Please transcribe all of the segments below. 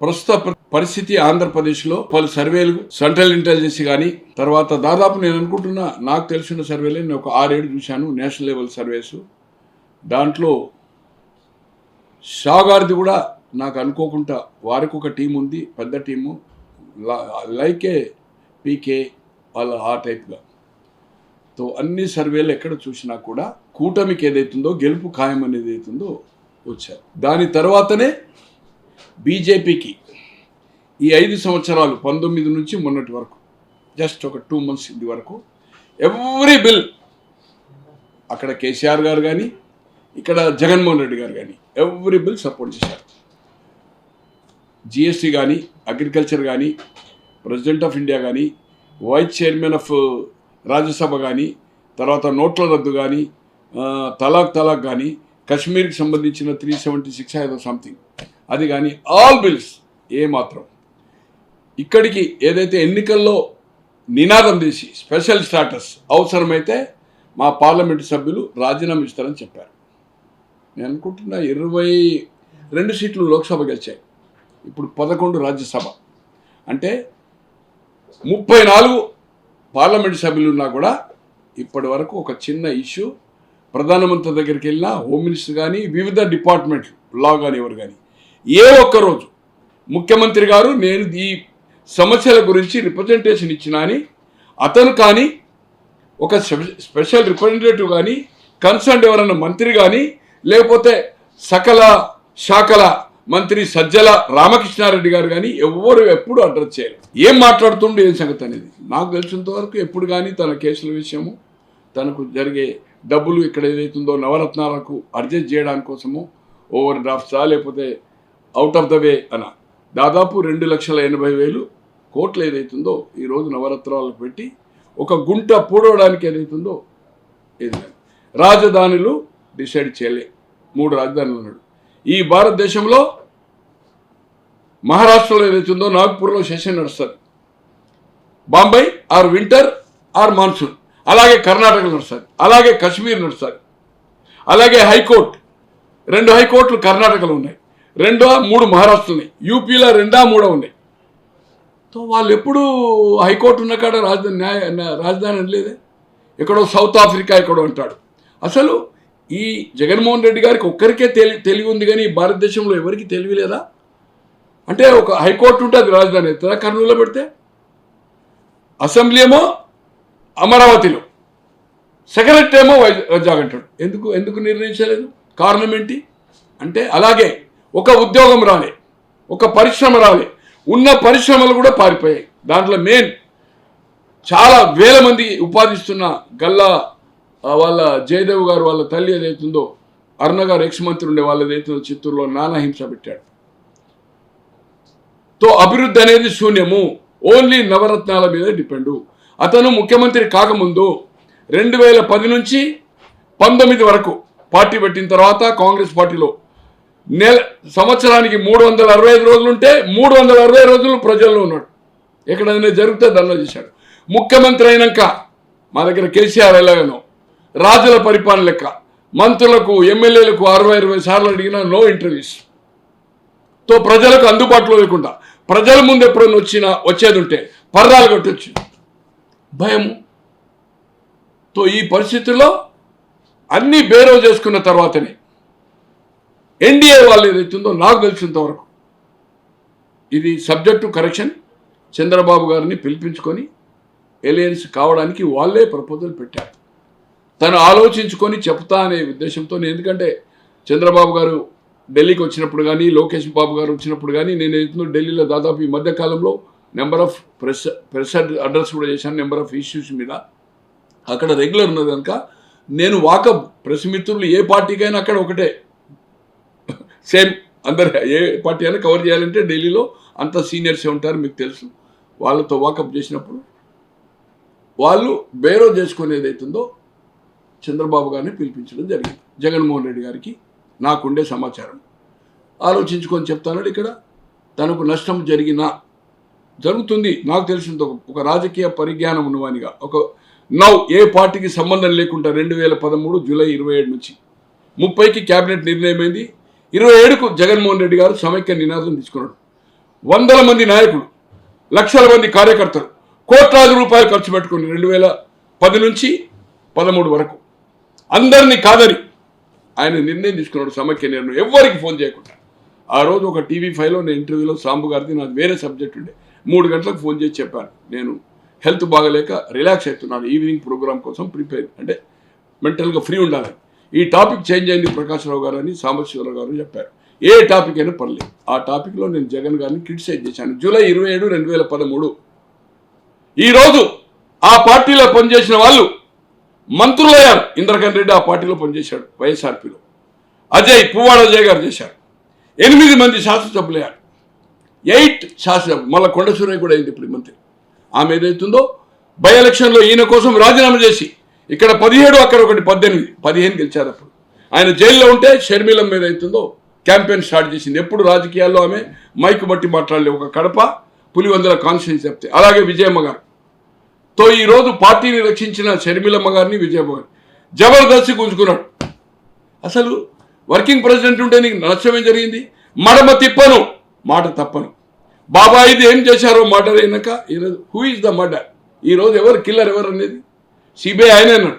ప్రస్తుత పరిస్థితి ఆంధ్రప్రదేశ్లో పలు సర్వేలు సెంట్రల్ ఇంటెలిజెన్స్ కానీ తర్వాత దాదాపు నేను అనుకుంటున్నా నాకు తెలిసిన సర్వేలే నేను ఒక ఆరేడు చూశాను నేషనల్ లెవెల్ సర్వేస్. దాంట్లో షాగార్ది కూడా నాకు అనుకోకుండా వారికి ఒక టీం ఉంది పెద్ద టీము. లైకే పీకే వాళ్ళ ఆ టైప్గా. తో అన్ని సర్వేలు ఎక్కడ చూసినా కూడా కూటమికి ఏదైతుందో గెలుపు ఖాయం అనేది ఏదైతుందో వచ్చారు. దాని తర్వాతనే బీజేపీకి ఈ ఐదు సంవత్సరాలు పంతొమ్మిది నుంచి మొన్నటి వరకు జస్ట్ ఒక టూ మంత్స్ ఇది వరకు ఎవ్రీ బిల్ అక్కడ కేసీఆర్ గారు కానీ ఇక్కడ జగన్మోహన్ రెడ్డి గారు కానీ ఎవ్రీ బిల్ సపోర్ట్ చేశారు. జిఎస్టీ కానీ అగ్రికల్చర్ కానీ ప్రెసిడెంట్ ఆఫ్ ఇండియా కానీ వైస్ చైర్మన్ ఆఫ్ రాజ్యసభ కానీ తర్వాత నోట్ల రద్దు కానీ uh, తలాక్ తలాక్ కానీ కశ్మీర్కి సంబంధించిన త్రీ సెవెంటీ సిక్స్ ఏదో సంథింగ్ అది కానీ ఆల్ బిల్స్ ఏ మాత్రం ఇక్కడికి ఏదైతే ఎన్నికల్లో నినాదం తీసి స్పెషల్ స్టాటస్ అవసరమైతే మా పార్లమెంటు సభ్యులు రాజీనామా ఇస్తారని చెప్పారు. నేను అనుకుంటున్నా ఇరవై రెండు సీట్లు లోక్సభ గెలిచాయి. ఇప్పుడు పదకొండు రాజ్యసభ. అంటే ముప్పై నాలుగు పార్లమెంట్ సభ్యులు ఉన్నా కూడా ఇప్పటి వరకు ఒక చిన్న ఇష్యూ. ప్రధానమంత్రి దగ్గరికి వెళ్ళినా హోమ్ మినిస్టర్ కానీ వివిధ డిపార్ట్మెంట్లు లా కానీ ఎవరు కానీ ఏ ఒక్క రోజు. ముఖ్యమంత్రి గారు నేను ఈ సమస్యల గురించి రిప్రజెంటేషన్ ఇచ్చినా అని అతను కానీ ఒక స్పెషల్ రిప్రజెంటేటివ్ కానీ కన్సర్న్ ఎవరన్నా మంత్రి కానీ లేకపోతే సకల శాఖల మంత్రి సజ్జల రామకృష్ణారెడ్డి గారు కానీ ఎవరు ఎప్పుడు అడ్రస్ చేయరు. ఏం మాట్లాడుతుండే ఏం సంగతి అనేది. నాకు తెలిసినంత వరకు ఎప్పుడు కానీ తన కేసుల విషయము తనకు జరిగే డబ్బులు ఇక్కడ ఏదైతుందో నవరత్నాలకు అడ్జస్ట్ చేయడానికి కోసము ఓవర్ డ్రాఫ్ట్సా లేకపోతే అవుట్ ఆఫ్ ద వే అన దాదాపు రెండు లక్షల ఎనభై వేలు కోట్లు ఏదైతుందో ఈరోజు నవరత్నాలు పెట్టి ఒక గుంట పూడవడానికి ఏదైతుందో ఇది రాజధానులు డిసైడ్ చేయలే. మూడు రాజధానులు ఉన్నాడు. ఈ భారతదేశంలో మహారాష్ట్రలో ఏదైతుందో నాగ్పూర్లో సెషన్ నడుస్తుంది. Bombay or winter or monsoon. అలాగే కర్ణాటకలో నడుస్తుంది. అలాగే కశ్మీర్ నడుస్తుంది. అలాగే హైకోర్టు. రెండు హైకోర్టులు కర్ణాటకలో ఉన్నాయి. రెండో మూడు మహారాష్ట్ర ఉన్నాయి. యూపీలో రెండా మూడో ఉన్నాయి. సో వాళ్ళు ఎప్పుడు హైకోర్టు ఉన్న కాడ రాజధాని న్యాయ రాజధాని అని లేదే ఎక్కడో సౌత్ ఆఫ్రికా ఎక్కడో అంటాడు. అసలు ఈ జగన్మోహన్ రెడ్డి గారికి ఒక్కరికే తెలి తెలివి ఉంది కానీ భారతదేశంలో ఎవరికి తెలివి లేదా? అంటే ఒక హైకోర్టు ఉంటే అది రాజధాని అవుతుందా? కర్నూలులో పెడితే? అసెంబ్లీ ఏమో అమరావతిలో. సెక్రటరీ ఏమో వైజాగ్ అంటాడు. ఎందుకు ఎందుకు నిర్ణయించలేదు? కారణం ఏంటి? అంటే అలాగే ఒక ఉద్యోగం రాలే ఒక పరిశ్రమ రాలే ఉన్న పరిశ్రమలు కూడా పారిపోయాయి. దాంట్లో మెయిన్ చాలా వేల మంది ఉపాధిస్తున్న గల్లా వాళ్ళ జయదేవ్ గారు వాళ్ళ తల్లి ఏదైతుందో అరుణ గారు ఎక్స్ మంత్రి ఉండే వాళ్ళు ఏదైతుందో చిత్తూరులో నానా హింస పెట్టాడు. తో అభివృద్ధి అనేది శూన్యము ఓన్లీ నవరత్నాల మీద డిపెండు. అతను ముఖ్యమంత్రి కాకముందు రెండు వేల పది నుంచి పంతొమ్మిది వరకు పార్టీ పెట్టిన తర్వాత కాంగ్రెస్ పార్టీలో నెల సంవత్సరానికి మూడు వందల అరవై ఐదు రోజులు ఉంటే మూడు వందల అరవై రోజులు ప్రజల్లో ఉన్నాడు. ఎక్కడైనా జరిగితే దండ చేశాడు. ముఖ్యమంత్రి అయినాక మా దగ్గర కేసీఆర్ ఎలాగనో రాజుల పరిపాలన లెక్క. మంత్రులకు ఎమ్మెల్యేలకు అరవై ఇరవై సార్లు అడిగిన నో ఇంటర్వ్యూస్. తో ప్రజలకు అందుబాటులో లేకుండా ప్రజల ముందు ఎప్పుడైనా వచ్చినా వచ్చేది ఉంటే పర్రాలు కట్టొచ్చు. భయం. తో ఈ పరిస్థితుల్లో అన్నీ బేరో చేసుకున్న తర్వాతనే ఎన్డీఏ వాళ్ళు ఏదైతుందో నాకు తెలిసినంత వరకు ఇది టు కరెక్షన్. చంద్రబాబు గారిని పిలిపించుకొని ఎలియన్స్ కావడానికి వాళ్ళే ప్రపోజల్ పెట్టారు. తను ఆలోచించుకొని చెప్తా అనే ఉద్దేశంతో నేను ఎందుకంటే చంద్రబాబు గారు ఢిల్లీకి వచ్చినప్పుడు కానీ లోకేష్ బాబు గారు వచ్చినప్పుడు కానీ నేను ఏదో ఢిల్లీలో దాదాపు ఈ మధ్యకాలంలో number of press press address కూడా చేశాను నెంబర్ ఆఫ్ ఇష్యూస్ మీద. అక్కడ రెగ్యులర్ ఉన్నది కనుక నేను వాకప్ ప్రెస్ మిత్రులు ఏ పార్టీకైనా అక్కడ ఒకటే. సేమ్ అందరు ఏ పార్టీ అయినా కవర్ చేయాలంటే ఢిల్లీలో అంత సీనియర్సే ఉంటారు మీకు తెలుసు. వాళ్ళతో వాకప్ చేసినప్పుడు వాళ్ళు బేరో చేసుకునేది అవుతుందో చంద్రబాబు గారిని పిలిపించడం జరిగింది. జగన్మోహన్ రెడ్డి గారికి నాకుండే సమాచారం. ఆలోచించుకొని చెప్తాను ఇక్కడ తనకు నష్టం జరిగినా జరుగుతుంది. నాకు తెలిసినంత ఒక- రాజకీయ పరిజ్ఞానం ఉన్నవానిగా ఒక నౌ ఏ పార్టీకి సంబంధం లేకుండా రెండు వేల పదమూడు జూలై ఇరవై ఏడు నుంచి ముప్పైకి కేబినెట్ నిర్ణయమైంది. ఇరవై ఏడుకు జగన్మోహన్ రెడ్డి గారు సమైక్య నినాదం తీసుకున్నాడు. వందల మంది నాయకులు లక్షల మంది కార్యకర్తలు కోట్లాది రూపాయలు ఖర్చు పెట్టుకుని రెండు వేల పది నుంచి పదమూడు వరకు. అందరినీ కాదని ఆయన నిర్ణయం తీసుకున్నాడు సమైక్య నిర్ణయం ఎవ్వరికి ఫోన్ చేయకుండా. ఆ రోజు ఒక టీవీ ఫైవ్లో నేను ఇంటర్వ్యూలో సాంబు గారిది నాకు వేరే సబ్జెక్ట్ ఉండే. మూడు గంటలకు ఫోన్ చేసి చెప్పాను. నేను హెల్త్ బాగలేక రిలాక్స్ అవుతున్నాను ఈవినింగ్ ప్రోగ్రామ్ కోసం ప్రిపేర్. అంటే మెంటల్గా ఫ్రీ ఉండాలని ఈ టాపిక్ చేంజ్ అయింది ప్రకాశ్రావు గారు అని సాంబశివరావు గారు చెప్పారు. ఏ టాపిక్ అయినా పర్లేదు. ఆ టాపిక్లో నేను జగన్ గారిని క్రిటిసైజ్ చేశాను. జూలై ఇరవై ఏడు రెండు వేల పదమూడు. ఈరోజు ఆ పార్టీలో పనిచేసిన వాళ్ళు మంత్రులయ్యారు ఇంద్రకరణ్ రెడ్డి ఆ పార్టీలో పనిచేశాడు వైఎస్ఆర్పీలో. అజయ్ పువ్వాడ అజయ్ గారు చేశారు. ఎనిమిది మంది శాసనసభ్యులయ్యారు ఎయిట్ శాసనసభ మళ్ళీ కొండసూరయ్య కూడా అయింది ఇప్పుడు మంత్రి. ఆమె ఏదైతుందో బై ఎలక్షన్లో ఈయన కోసం రాజీనామా చేసి ఇక్కడ పదిహేడు అక్కడ ఒకటి పద్దెనిమిది పదిహేను గెలిచారు అప్పుడు. ఆయన జైల్లో ఉంటే షర్మిలం మీద అవుతుందో క్యాంపెయిన్ స్టార్ట్ చేసింది. ఎప్పుడు రాజకీయాల్లో ఆమె మైకు బట్టి మాట్లాడలే ఒక కడప పులివందల కాన్స్టిట్యూన్స్ చెప్తే. అలాగే విజయమ్మ గారు. తో ఈ రోజు పార్టీని రక్షించిన షర్మిలమ్మ గారిని విజయమ్మ గారిని జబర్దస్తి గుంజుకున్నాడు. అసలు వర్కింగ్ ప్రెసిడెంట్ ఉంటే నీకు నష్టమేం జరిగింది? మడమ తిప్పను మాట తప్పను. బాబాయిది ఏం చేశారో మర్డర్ అయినాక ఈరోజు హూ ఇస్ ద మర్డర్ ఈరోజు ఎవరు కిల్లర్ ఎవరు అనేది సిబిఐ ఆయన అన్నాడు.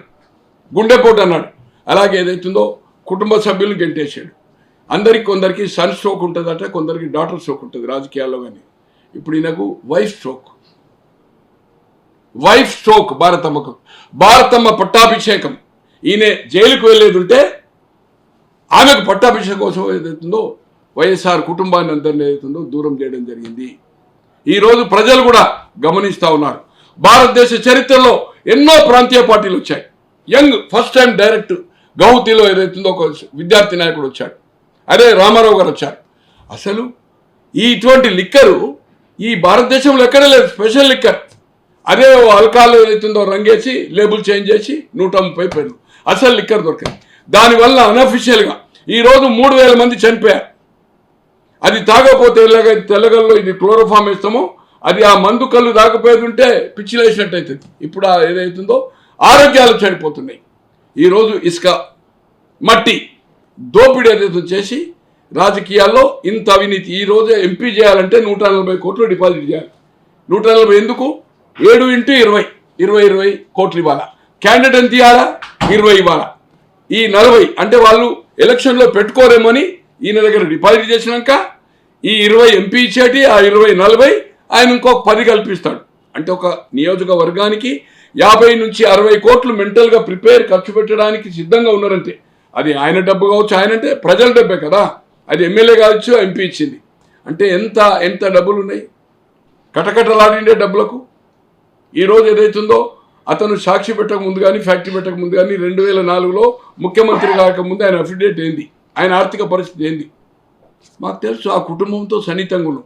గుండెపోటు అన్నాడు. అలాగే ఏదైతుందో కుటుంబ సభ్యులను గెంటేశాడు. అందరికి కొందరికి సన్ స్ట్రోక్ ఉంటుందట కొందరికి డాటర్ స్ట్రోక్ ఉంటుంది రాజకీయాల్లో కానీ ఇప్పుడు ఈయనకు వైఫ్ స్ట్రోక్. వైఫ్ స్ట్రోక్ భారతమ్మకు. భారతమ్మ పట్టాభిషేకం. ఈయన జైలుకు వెళ్ళేదింటే ఆమెకు పట్టాభిషేకం కోసం ఏదైతుందో వైఎస్ఆర్ కుటుంబాన్ని అందరినీ ఏదైతుందో దూరం చేయడం జరిగింది. ఈరోజు ప్రజలు కూడా గమనిస్తూ ఉన్నారు. భారతదేశ చరిత్రలో ఎన్నో ప్రాంతీయ పార్టీలు వచ్చాయి. యంగ్ ఫస్ట్ టైం డైరెక్ట్ గౌహతిలో ఏదైతుందో ఒక విద్యార్థి నాయకుడు వచ్చాడు. అదే రామారావు గారు వచ్చారు. అసలు ఈ ఇటువంటి లిక్కరు ఈ భారతదేశంలో ఎక్కడ లేదు స్పెషల్ లిక్కర్. అదే అల్కాల్ ఏదైతుందో రంగేసి లేబుల్ చేంజ్ చేసి నూట ముప్పై పేర్లు. అసలు లిక్కర్ దొరికింది. దానివల్ల అనఫిషియల్గా ఈరోజు మూడు వేల మంది చనిపోయారు. అది తాగకపోతే ఇలాగ తెల్లగల్లో ఇది క్లోరోఫామ్ ఇస్తామో అది ఆ మందు కళ్ళు దాకపోయేది ఉంటే పిచ్చిలేసినట్టు అవుతుంది ఇప్పుడు ఆ ఏదైతుందో ఆరోగ్యాలు చెడిపోతున్నాయి. ఈరోజు ఇసుక మట్టి దోపిడీ ఏదైతే చేసి రాజకీయాల్లో ఇంత అవినీతి ఈ రోజు ఎంపీ చేయాలంటే నూట నలభై కోట్లు డిపాజిట్ చేయాలి. నూట నలభై ఎందుకు? ఏడు ఇంటూ ఇరవై ఇరవై ఇరవై కోట్లు ఇవ్వాలా? క్యాండిడేట్ ఎంత ఇవ్వాలా ఇరవై ఇవ్వాలా? ఈ నలభై అంటే వాళ్ళు ఎలక్షన్లో పెట్టుకోరేమని ఈయన దగ్గర డిపాజిట్ చేసినాక ఈ ఇరవై ఎంపీ ఇచ్చేటి ఆ ఇరవై నలభై ఆయన ఇంకొక పది కల్పిస్తాడు. అంటే ఒక నియోజకవర్గానికి యాభై నుంచి అరవై కోట్లు మెంటల్గా ప్రిపేర్ ఖర్చు పెట్టడానికి సిద్ధంగా ఉన్నారంటే అది ఆయన డబ్బు కావచ్చు ఆయన అంటే ప్రజల డబ్బే కదా. అది ఎమ్మెల్యే కావచ్చు ఎంపీ ఇచ్చింది. అంటే ఎంత ఎంత డబ్బులు ఉన్నాయి కటకటలాడిండే డబ్బులకు. ఈ రోజు ఏదైతుందో అతను సాక్షి పెట్టక ముందు కానీ ఫ్యాక్టరీ పెట్టక ముందు కానీ రెండు వేల నాలుగులో ముఖ్యమంత్రి కాకముందు ఆయన అఫిడేట్ ఏంది? ఆయన ఆర్థిక పరిస్థితి ఏంది? మాకు తెలుసు ఆ కుటుంబంతో సన్నిహితంగా ఉన్నాం.